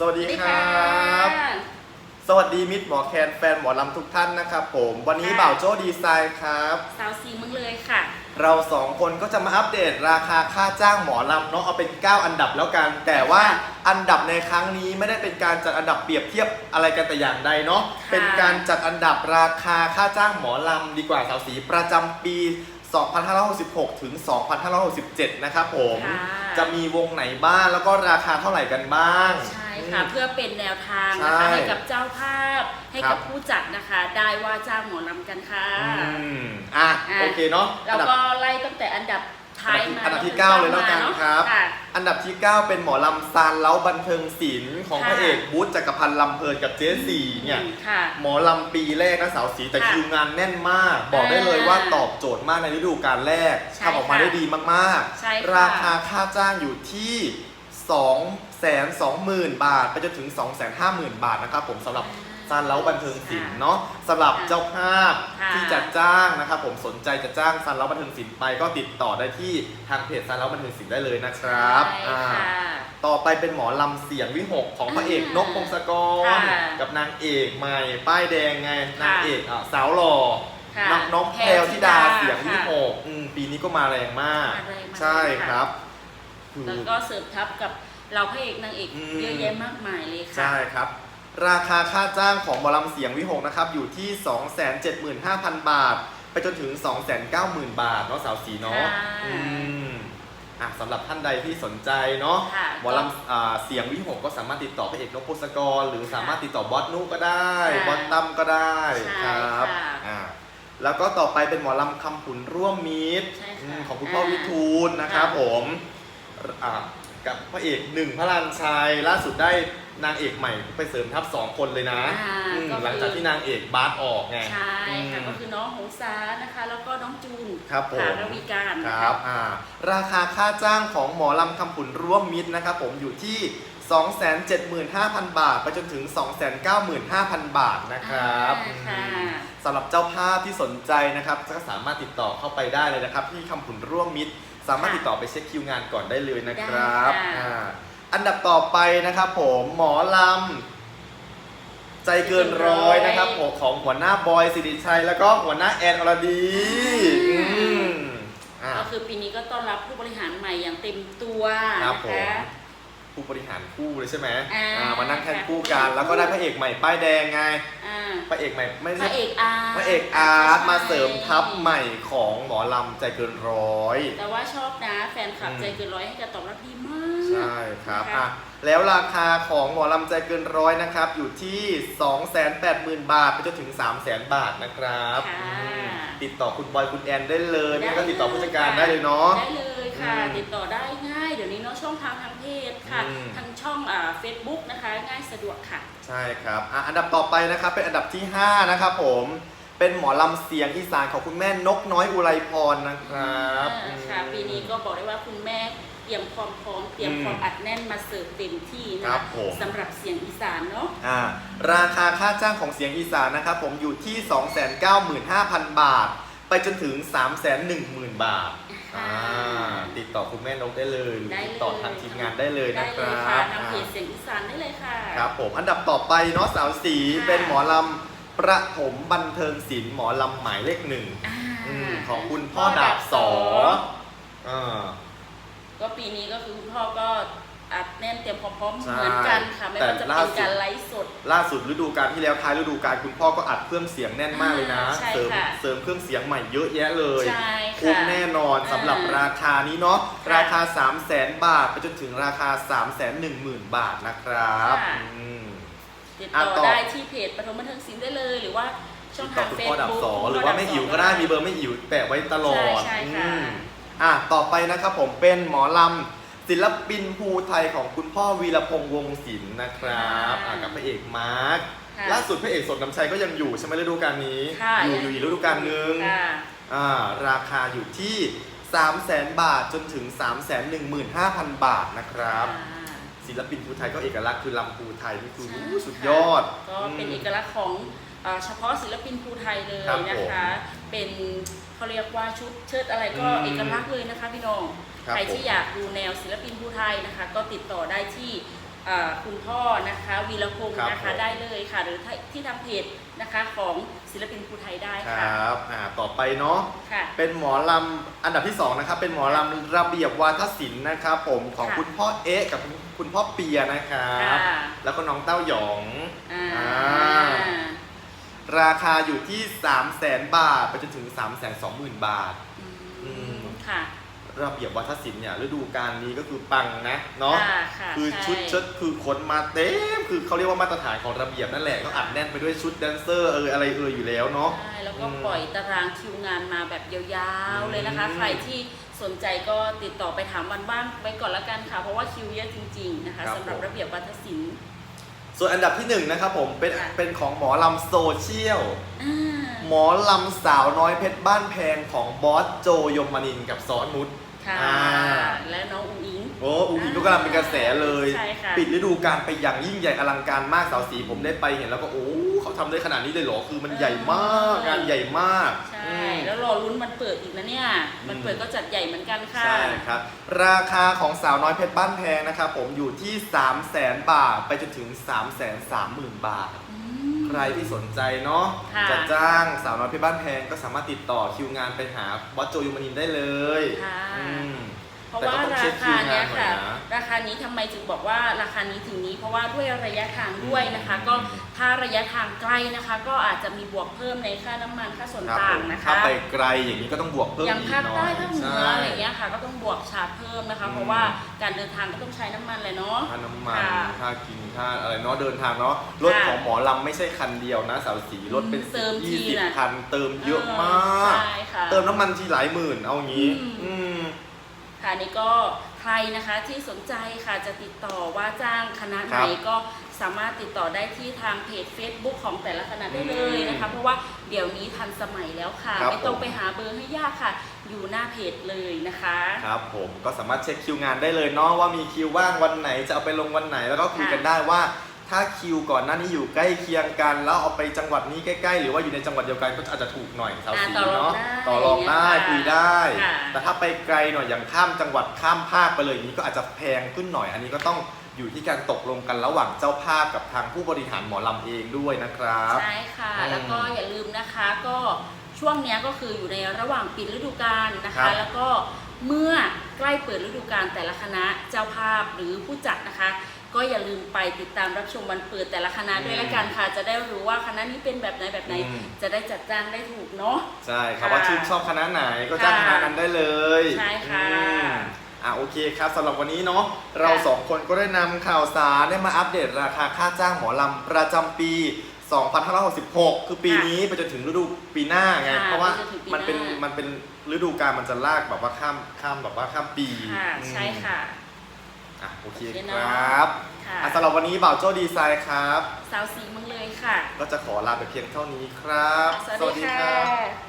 สวัสดีครับ สวัสดีมิตรหมอแคนแฟนหมอลำทุกท่านนะครับผม วันนี้ค่ะ บ่าวโจ้ดีไซน์ครับ สาวสีเมึงเลยค่ะ เราสองคนก็จะมาอัปเดตราคาค่าจ้างหมอลำเนาะเอาเป็น 9 อันดับแล้วกัน แต่ว่าอันดับในครั้งนี้ไม่ได้เป็นการจัดอันดับเปรียบเทียบอะไรกันแต่อย่างใดเนาะค่ะเป็นการจัดอันดับราคาค่าจ้างหมอลำดีกว่าสาวสีประจำปี 2566 ถึง 2567 นะครับผม ค่ะ จะมีวงไหนบ้างแล้วก็ราคาเท่าไหร่กันบ้าง ใช่ ค่ะอืมเพื่อเป็นแนวทางนะใช่คะให้กับเจ้าภาพ ให้ครักับ บผู้จัดนะคะ ได้ว่าจ้างหมอลำกันค่ะ อืมอะอะ โอเคเนาะแล้วอันดับก็ไล่ตั้งแต่อันดับท้ายมาอันดับที่จเก้าถึงเลยแล้วกันมาครับค่ะอันดับที่ 9 เป็นหมอลำซานเล้าบันเทิงศิลป์ของค่ะพระเอกบูธจักรพันธ์ลำเพลินกับเจ๊สี่เนี่ย อืมค่ะ หมอลำปีแรกนะสาวสีแต่ค่ะคิวงานแน่นมาก บอกได้เลยว่าตอบโจทย์มากในฤดูกาลแรกใช่ทำออกมาค่ะได้ดีมากใช่ค่ะราคาค่าจ้างอยู่ที่ 2 2 0 0 0 0บาท ไปจนถึง2 5 0 0 0 0บาทนะครับผมสำหรับซานเล้าบันเทิงศิลป์เนาะสำหรับเจ้าภาพค่ะที่จะจ้างนะครับผมสนใจจะจ้างซานเล้าบันเทิงศิลป์ไปก็ติดต่อได้ที่ทางเพจซานเล้าบันเทิงศิลป์ได้เลยนะครับใช่อ่าค่ะ ต่อไปเป็นหมอลำเสียงวิหกของพระเอกอ่านกพงศกร ค่ะกับนางเอกใหม่ ป้ายแดงไงนางค่ะเอกอะสาวหล่อค่ะน้องน้องแพรวธิดาเสียงวิค่ะหกอืมปีนี้ก็มาแรงมาก มาแรงมากใช่ครับคือแล้วก็เสริมทับกับ เราพระเอกนางเอกอืม เยอะแยะมากมายเลยค่ะ ใช่ครับ ราคาค่าจ้างของหมอลำเสียงวิหกนะครับอยู่ที่ 275,000 บาท ไปจนถึง 290,000 บาทเนาะสาวสีเนาะค่ะอืมอะสำหรับท่านใดที่สนใจเนาะค่ะหมอลำอ่าเสียงวิหกก็สามารถติดต่อพระเอกนกพงศกร หรือสามารถติดต่อบอสนุก็ได้ค่ะบอสตั้มก็ได้ใช่ครับค่ะอ่าแล้วก็ต่อไปเป็นหมอลำคำผุนร่วมมิตรใช่ค่ะอืมของคุณพ่ออ่า วิทูลนะครับค่ะผมอ่า กับพระเอกหนึ่งพระลันชัยล่าสุดได้นางเอกใหม่ไปเสริมทัพสองคนเลยนะอ่าอืมก็คือ หลังจากที่นางเอกบาสออกไงใช่ค่ะอืมก็คือน้องหงสานะคะ แล้วก็น้องจูนครับผมค่ะระวีการคนะะ รับอ่าราคาค่าจ้างของหมอลำคำผุนร่วมมิตรนะครับผมอยู่ที่ 275,000 บาท ไปจนถึง 295,000 บาทนะครับอ่าค่ะ อืมสำหรับเจ้าภาพที่สนใจนะครับ ก็สามารถติดต่อเข้าไปได้เลยนะครับ ที่คำผุนร่วมมิตร สามารถค่ะติดต่อไปเช็คคิวงานก่อนได้เลยนะครับได้ค่ะ อ่าอันดับต่อไปนะครับผมหมอลำใจเกินร้อยนะครับผมของหัวหน้าบอยสิริชัย แล้วก็หัวหน้าแอนอรดีอืมอ่า ก็คือปีนี้ก็ต้อนรับผู้บริหารใหม่อย่างเต็มตัวครับนะผม คะ ผู้บริหารคู่เลยใช่ไหมอ่าอ่ามานั่งแท่นคู่กัน แล้วก็ได้พระเอกใหม่ป้ายแดงไง อ่าพระเอกใหม่ไม่พใช่ระเอกอาร์ตพระเอกอาร์ตใช่มาเสริมทัพใหม่ของหมอลำใจเกินร้อย แต่ว่าชอบนะแฟนคลับอืม ใจเกินร้อยให้การตอบรับดีมาก ใช่ครับนะคะอะแล้วราคาของหมอลำใจเกินร้อยนะครับ อยู่ที่ 280,000 บาท ไปจนถึง 300,000 บาทนะครับค่ะ อืมติดต่อคุณบอยคุณแอนได้เลยได้ไม่ก็ติดต่อผู้จัดการค่ะได้เลยเนาะ ได้เลยค่ะ อืม ติดต่อได้ง่าย เดี๋ยวนี้เนาะช่องทางทางเพจค่ะ อืม ทางช่องอ่าเฟซบุ๊กนะคะ ง่ายสะดวกค่ะ ใช่ครับอะอันดับต่อไปนะครับเป็นอันดับที่ 5 นะครับผม เป็นหมอลำเสียงอีสานของคุณแม่นกน้อยอุไรพรนะครับอ่าค่ะอืม ปีนี้ก็บอกได้ว่าคุณแม่เตรียมความพร้อมเตรียมอืมความอัดแน่นมาเสิร์ฟเต็มที่คนะรับผม สำหรับเสียงอีสานเนาะ อ่าราคาค่าจ้างของเสียงอีสานนะครับผมอยู่ที่ 295,000 บาท ไปจนถึง 310,000 บาทอ่าติ ดต่อคุณแม่นกได้เลยหรือได้เลย ติดต่อทางทีมงานได้เลยได้นะคเลยรัค่ะบทางเพจอ่าเสียงอีสานได้เลยค่ะ ครับผมอันดับต่อไปเนาะสาวสีค่ะ เป็นหมอลำประถมบันเทิงศิลป์หมอลำหมายเลขหนึ่งอ่าอืมของคุณพ่อดาบสออ่า ก็ปีนี้ก็คือคุณพ่อก็ อัดแน่นเตรียมความพร้อมใช่เหมือนกันค่ะไม่ว่าจะแต่ล่าเป็นสุดการไลฟ์สด ล่าสุดฤดูกาลที่แล้วท้ายฤดูกาลคุณพ่อก็อัดเครื่องเสียงแน่นมากเลยนะ ใช่เสริมค่ะเสริมเครื่องเสียงใหม่เยอะแยะเลยใช่ค่ะคุ้มแน่นอนสำหรับอ่าราคานี้เนาะค่ะราคา 3 0 0แสนบาท ไปจนถึงราคา 3 1 0 0 0 0 บาทนะครับค่ะ อืม ติดอะต่อต่อได้ที่เพจปฐมบันเทิงศิลป์ได้เลย หรือว่าช่ติองดต่อทางคุณเฟพ่อซดับบุ๊ก สอหรือว่าไม่อิ๋วก็ได้มีเบอร์ไม่อิ๋วแปะไว้ตลอดใช่ใช่ค่ะ อืมอะต่อไปนะครับผมเป็นหมอลำ ศิลปินภูไทยของคุณพ่อวีรพงษ์วงศิลป์นะครับอะกับพระเอกมาร์คค่ะล่าสุดพระเอกสดน้ำชัยก็ยังอยู่ใช่ไหมฤดูกาลนี้ ค่ะอยู่อยู่อีกฤดูกาลหนึ่งค่ะ อ่าราคาอยู่ที่ 3 0 0แสนบาทจนถึง 3 1 5 0 0 0 บาทนะครับศิลปินภูไทยก็เอกลักษณ์คือลำภูไทยนี่คือใช่อู้สุดยอดก็เป็นเอกลักษณ์ของเอ่อเฉพาะศิลปินภูไทยเลยครับนะคะ เป็นเขาเรียกว่าชุดเชิดอะไรก็อืม เอกลักษณ์เลยนะคะพี่น้อง ครับใครที่ผมอยากดูแนวศิลปินภูไทยนะคะ ก็ติดต่อได้ที่เอ่อคุณพ่อนะคะวีรพงศ์ครับนะคะผมได้เลยค่ะ หรือถ้าที่ทางเพจนะคะของศิลปินภูไทยได้คค่ะรับอ่าต่อไปเนาะค่ะเป็นหมอลำอันดับที่2นะครับเป็นหมอลำระเบียบวาทศิลป์นะครับผมของค่ะคุณพ่อเอ๊ะกับคุณคุณพ่อเปียนะครับค่ะแล้วก็น้องเต้าหยองอ่าอ่าราคาอยู่ที่ 3 0 0แสนบาท ไปจนถึง 3 2 0 0 0 0 บาทอือืมมค่ะ ระเบียบวัฒนศิลป์เนี่ยฤดูกาลนี้ก็คือปังนะเนาะค่ะค่ะคือใชุดเชิดคือขนมาเต็มคือเขาเรียกว่ามาตรฐานของระเบียบนั่นแหละก็อัดแน่นไปด้วยชุดแดนเซอร์เอออะไรเอออยู่แล้วเนาะ ใช่แล้วก็อืมปล่อยตารางคิวงานมาแบบยาวๆเลยนะคะ อืม ใครที่สนใจก็ติดต่อไปถามวันว่างไว้ก่อนละกันค่ะ เพราะว่าคิวเยอะจริง ๆนะคะครับสำหรับผม ระเบียบวัฒนศิลป์ส่วนอันดับที่หนึ่งนะครับผมเป็นค่ะเป็นของหมอลำโซเชียล อ่า หมอลำสาวน้อยเพชรบ้านแพงของบอสโจยมนินทร์กับซ้อนนุช ค่ะอ่า และน้องอุ้งอิง โอ้อุ้งอิงก็กำลังเป็นกระแสเลย ใช่ค่ะ ปิดฤดูกาลไปอย่างยิ่งใหญ่อลังการมากสาวสีผมได้ไปเห็นแล้วก็โอ้เขาทำได้ขนาดนี้เลยเหรอคือมันใหญ่มากงานใหญ่มากใช่อืม แล้วรอลุ้นมันเปิดอีกนะเนี่ย มันเปิดก็จัดใหญ่เหมือนกันค่ะ ใช่ครับ ราคาของสาวน้อยเพชรบ้านแพงนะครับผมอยู่ที่ 3 0 0แสนบาท ไปจนถึง 3 3 0 0 0 0 บาท อืม ใครที่สนใจเนาะค่ะ จะจ้างสาวน้อยเพชรบ้านแพงก็สามารถติดต่อคิวงานไปหาวัดโจยมนินทร์ได้เลยค่ะ อืม เพราะแต่ว่าก็ต้องราเช็คคิคาวงาเนี้นยหน่อยค่ะนะราคานี้ทำไมถึงบอกว่าราคานี้ถึงนี้ เพราะว่าด้วยระยะทางด้วยนะคะ ก็ถ้าระยะทางใกล้นะคะ ก็อาจจะมีบวกเพิ่มในค่าน้ำมันค่าส่วนครับต่าผงมนะคะถ้าไปไกลอย่างนี้ก็ต้องบวกเพิ่มอย่างอีกภาคหน่ใต้อยภาคเหนืใช่ออะไรเงี้ยค่ะ ก็ต้องบวกชาร์จเพิ่มนะคะอืมเพราะว่าการเดินทางก็ต้องใช้น้ำมันเลยเนาะค่าน้ำมันค่ะค่ากินค่าอะไรเนาะเดินทางเนาะรถค่ะของหมอลำไม่ใช่คันเดียวนะสาวสีรถเป็นเติมทียี่สิบน่ะคันเติมเยอะมากใช่ค่ะเติมน้ำมันทีหลายหมื่นเอางี้อืมอืม ค่ะนี่ก็ใครนะคะที่สนใจค่ะจะติดต่อว่าจ้างคณะไหคนรับก็สามารถติดต่อได้ที่ทางเพจ Facebook ของแต่ละคณะได้เลยอืมนะคะ เพราะว่าเดี๋ยวนี้ทันสมัยแล้วค่ะ ครับไม่ต้องผม ไปหาเบอร์ให้ยากค่ะ อยู่หน้าเพจเลยนะคะ ครับผมก็สามารถเช็คคิวงานได้เลยเนาะว่ามีคิวว่างวันไหนจะเอาไปลงวันไหนแล้วก็คุยกันได้ว่า ถ้าคิวก่อนหน้านี้อยู่ใกล้เคียงกัน แล้วเอาไปจังหวัดนี้ใกล้ๆ หรือว่าอยู่ในจังหวัดเดียวกันก็อาจจะถูกหน่อยสาวสีอ่าต่อรองเนาะได้ต่อรองได้อย่างเงี้ยค่ะคุยได้ค่ะแต่ถ้าไปไกลหน่อยอย่างข้ามจังหวัดข้ามภาคไปเลยอย่างนี้ก็อาจจะแพงขึ้นหน่อย อันนี้ก็ต้องอยู่ที่การตกลงกันระหว่างเจ้าภาพกับทางผู้บริหารหมอลำเองด้วยนะครับใช่ค่ะอืมแล้วก็อย่าลืมนะคะก็ช่วงเนี้ยก็คืออยู่ในระหว่างปิดฤดูกาลนะครัคะบแล้วก็เมื่อใกล้เปิดฤดูกาลแต่ละคณะเจ้าภาพหรือผู้จัดนะคะ ก็อย่าลืมไปติดตามรับชมวันเปิดแต่ละคณะด้วยละกันค่ะ จะได้รู้ว่าคณะนี้เป็นแบบไหนแบบไหน อืม จะได้จัดจ้างได้ถูกเนาะ ใช่ครับค่ะว่าชื่นชอบคณะไหนก็จ้างคค่ะณะนั้นได้เลยใช่ค่ะอืมอะโอเคครับสำหรับวันนี้เนาะเราค่ะสองคนก็ได้นำข่าวสารได้มาอัปเดตราคาค่าจ้างหมอลำประจำปี 2566 คือปีนี้ไปจนถึงฤดูปีหน้าไงค่ะเพราะว่าไปจนถึงปีมันเป็นหน้ามัมันเป็นฤดูกาลมันจะลากแบบว่าข้ามข้ามแบบว่าข้ามปีค่ะ อืม ใช่ค่ะ อะโอเคโอเคคเนรอะับค่ะอะสำหรับวันนี้บ่าวโจ้ดีไซน์ครับ สาวสีเมึงเลยค่ะ ก็จะขอลาไปเพียงเท่านี้ครับ สวัสดีค่ะ